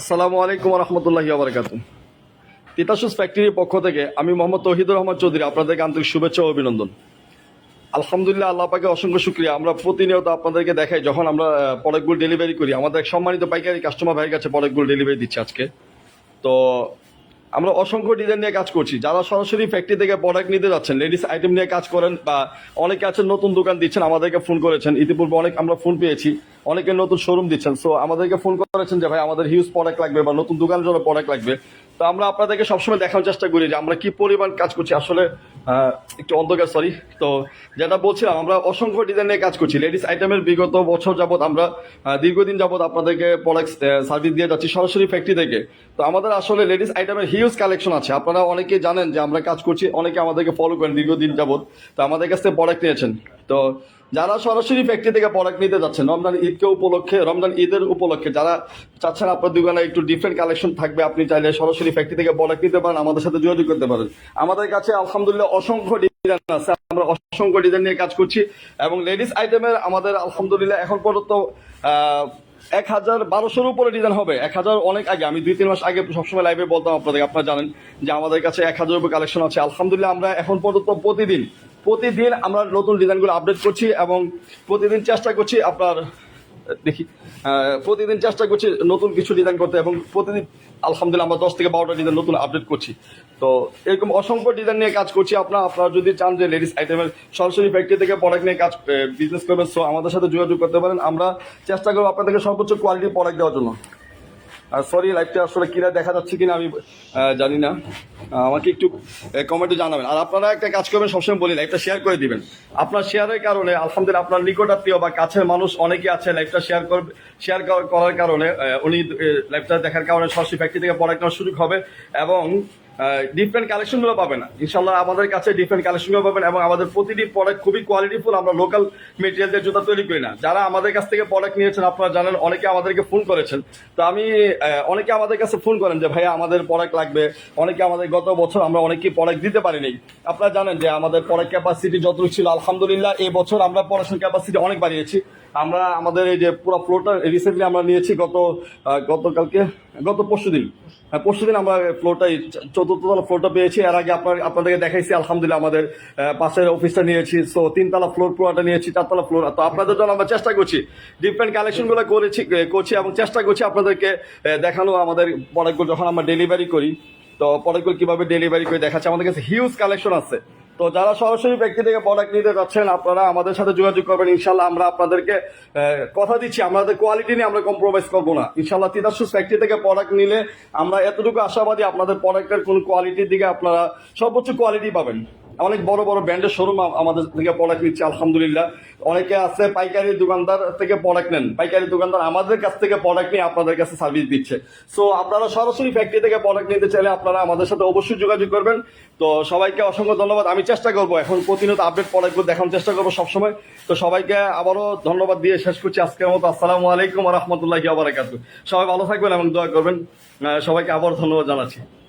আসসালামু আলাইকুম রহমতুল্লাহি আবরকাত তিতাসুস ফ্যাক্টরির পক্ষ থেকে আমি মোহাম্মদ তহিদুর রহমান চৌধুরী আপনাদেরকে আন্তরিক শুভেচ্ছা ও অভিনন্দন। আলহামদুলিল্লাহ আল্লাহ পাকে অসংখ্য শুক্রিয়া। আমরা প্রতিনিয়ত আপনাদেরকে দেখাই, যখন আমরা প্রোডাক্টগুলো ডেলিভারি করি, আমাদের এক সম্মানিত পাইকারি কাস্টমার ভাইয়ের কাছে প্রোডাক্টগুলো ডেলিভারি দিচ্ছে আজকে। তো, আমরা অসংখ্য ডিজাইন নিয়ে কাজ করছি। যারা সরাসরি ফ্যাক্টরি থেকে প্রোডাক্ট নিতে যাচ্ছেন লেডিস আইটেম নিয়ে কাজ করেন বা অনেকে আছেন, নতুন দোকান দিচ্ছেন, আমাদেরকে ফোন করেছেন। ইতিপূর্বে অনেক আমরা ফোন পেয়েছি। অনেকে নতুন শোরুম দিচ্ছেন সো আমাদেরকে ফোন করেছেন যে, ভাই, আমাদের হিউজ প্রোডাক্ট লাগবে বা নতুন দোকানের জন্য প্রোডাক্ট লাগবে। তো আমরা আপনাদেরকে সবসময় দেখানোর চেষ্টা করি যে, আমরা কি পরিমাণ কাজ করছি। আসলে একটু অন্ধকার সরি তো যেটা বলছিলাম, আমরা অসংখ্য ডিজাইন নিয়ে কাজ করছি। লেডিস আইটেমের বিগত বছর যাবত আমরা দীর্ঘদিন যাবত আপনাদেরকে প্রোডাক্ট সার্ভিস দিয়ে যাচ্ছি সরাসরি ফ্যাক্টরি থেকে। তো আমাদের আসলে লেডিস আইটেমের হিউজ কালেকশন আছে। আপনারা অনেকে জানেন যে, আমরা কাজ করছি, অনেকে আমাদেরকে ফলো করেন দীর্ঘদিন যাবত তো আমাদের কাছ থেকে প্রোডাক্ট নিয়েছেন। তো যারা সরাসরি ফ্যাক্টরি থেকে প্রোডাক্ট নিতে যাচ্ছেন, রমজান ঈদকে উপলক্ষে, রমজান ঈদের উপলক্ষে যারা চাচ্ছেন আপনার দোকানে একটু ডিফারেন্ট কালেকশন থাকবে, আপনি চাইলে সরাসরি ফ্যাক্টরি থেকে প্রোডাক্ট নিতে পারেন, আমাদের সাথে যোগাযোগ করতে পারেন। আমাদের কাছে আলহামদুলিল্লাহ অসংখ্য ডিজাইন আছে, আমরা অসংখ্য ডিজাইন নিয়ে কাজ করছি এবং লেডিস আইটেমের আমাদের আলহামদুলিল্লাহ এখন পর্যন্ত এক হাজার বারোশোর উপরে ডিজাইন হবে। এক হাজার অনেক আগে, আমি দুই তিন মাস আগে সবসময় লাইভে বলতাম আপনাদের আপনারা জানেন যে আমাদের কাছে এক হাজার উপরে কালেকশন আছে। আলহামদুলিল্লাহ আমরা এখন পর্যন্ত প্রতিদিন প্রতিদিন আমরা নতুন ডিজাইনগুলো আপডেট করছি এবং প্রতিদিন চেষ্টা করছি আপনার, দেখি প্রতিদিন চেষ্টা করছি নতুন কিছু ডিজাইন করতে এবং প্রতিদিন, আলহামদুলিল্লাহ আমরা দশ থেকে বারোটা ডিজাইন নতুন আপডেট করছি। তো এরকম অসংখ্য ডিজাইন নিয়ে কাজ করছি আপনার আপনারা যদি চান যে লেডিস আইটেমের সরাসরি ফ্যাক্টরি থেকে প্রোডাক্ট নিয়ে কাজ বিজনেস করবেন সো আমাদের সাথে যোগাযোগ করতে পারেন। আমরা চেষ্টা করব আপনাদেরকে সর্বোচ্চ কোয়ালিটির প্রোডাক্ট দেওয়ার জন্য। সরি লাইভটা আসলে কিনা দেখা যাচ্ছে কিনা আমি জানি না। আমাকে একটু কমেন্টে জানাবেন। আর আপনারা একটা কাজ করবেন, সবসময় বলি লাইভটা শেয়ার করে দিবেন। আপনার শেয়ারের কারণে, আলহামদুলিল্লাহ, আপনার নিকটাত্মীয় বা কাছের মানুষ অনেকে আছে লাইভটা শেয়ার করবে শেয়ার করার কারণে উনি লাইভটা দেখার কারণে সরাসরি ফ্যাক্টরি থেকে নেওয়ার সুযোগ হবে এবং ডিফারেন্ট কালেকশনগুলো পাবেন। ইনশাল্লাহ আমাদের কাছে ডিফারেন্ট কালেকশনগুলো পাবেন এবং আমাদের প্রতিটি প্রোডাক্ট খুবই কোয়ালিটিফুল আমরা লোকাল মেটেরিয়াল দিয়ে জুতা তৈরি করি না। যারা আমাদের কাছ থেকে প্রোডাক্ট নিয়েছেন, আপনারা জানেন, অনেকে আমাদেরকে ফোন করেছেন। তো আমি অনেকে আমাদের কাছে ফোন করেন যে, ভাইয়া, আমাদের প্রোডাক্ট লাগবে। অনেকে আমাদের, গত বছর আমরা অনেকে প্রোডাক্ট দিতে পারিনি। আপনারা জানেন যে, আমাদের প্রোডাক্ট ক্যাপাসিটি যতটুকু ছিল, আলহামদুলিল্লাহ, এই বছর আমরা পড়াশোনার ক্যাপাসিটি অনেক বাড়িয়েছি। আমরা আমাদের এই যে পুরো ফ্লোরটা রিসেন্টলি আমরা নিয়েছি গত গতকালকে, গত পরশু দিন। পরশু দিন আমরা ফ্লোরটা চতুর্থতলা ফ্লোরটা পেয়েছি। এর আগে আপনার, আপনাদেরকে দেখাইছি, আলহামদুলিল্লাহ আমাদের পাশের অফিসটা নিয়েছি। সো তিনতলা ফ্লোর পুরোটা নিয়েছি, চারতলা ফ্লোর তো আপনাদের জন্য আমরা চেষ্টা করছি ডিফারেন্ট কালেকশনগুলো করেছি, করছি এবং চেষ্টা করছি আপনাদেরকে দেখানো আমাদের প্রোডাক্টগুলো যখন আমরা ডেলিভারি করি, তো প্রোডাক্টগুলো কীভাবে ডেলিভারি করে দেখাচ্ছে, আমাদের কাছে হিউজ কালেকশন আছে। তো যারা সরাসরি ব্যক্তি থেকে প্রোডাক্ট নিতে যাচ্ছেন, আপনারা আমাদের সাথে যোগাযোগ করবেন। ইনশাল্লাহ আমরা আপনাদেরকে কথা দিচ্ছি। আমাদের কোয়ালিটি নিয়ে আমরা কম্প্রোমাইজ করব না। ইনশাল্লাহ তিতাসুস ফ্যাক্টরি থেকে প্রোডাক্ট নিলে আমরা এতটুকু আশাবাদী আপনাদের প্রোডাক্টের কোন কোয়ালিটির দিকে আপনারা সর্বোচ্চ কোয়ালিটি পাবেন। অনেক বড় বড় ব্র্যান্ডের শোরুম আমাদের থেকে প্রোডাক্ট নিচ্ছে, আলহামদুলিল্লাহ। অনেকে আছে পাইকারি দোকানদার থেকে প্রোডাক্ট নেন। পাইকারি দোকানদার আমাদের কাছ থেকে প্রোডাক্ট নিয়ে আপনাদের কাছে সার্ভিস দিচ্ছে। সো আপনারা সরাসরি ফ্যাক্টরি থেকে প্রোডাক্ট নিতে চাইলে আপনারা আমাদের সাথে অবশ্যই যোগাযোগ করবেন। তো, সবাইকে অসংখ্য ধন্যবাদ। আমি চেষ্টা করব এখন প্রতিনিয়ত আপডেট প্রোডাক্টগুলো দেখানোর চেষ্টা করব সবসময়। তো, সবাইকে আবারও ধন্যবাদ দিয়ে শেষ করছি আজকের মতো। আসসালামু আলাইকুম রহমতুল্লাহ আবরাকাত সবাই ভালো থাকবেন এবং দোয়া করবেন। সবাইকে আবার ধন্যবাদ জানাচ্ছি।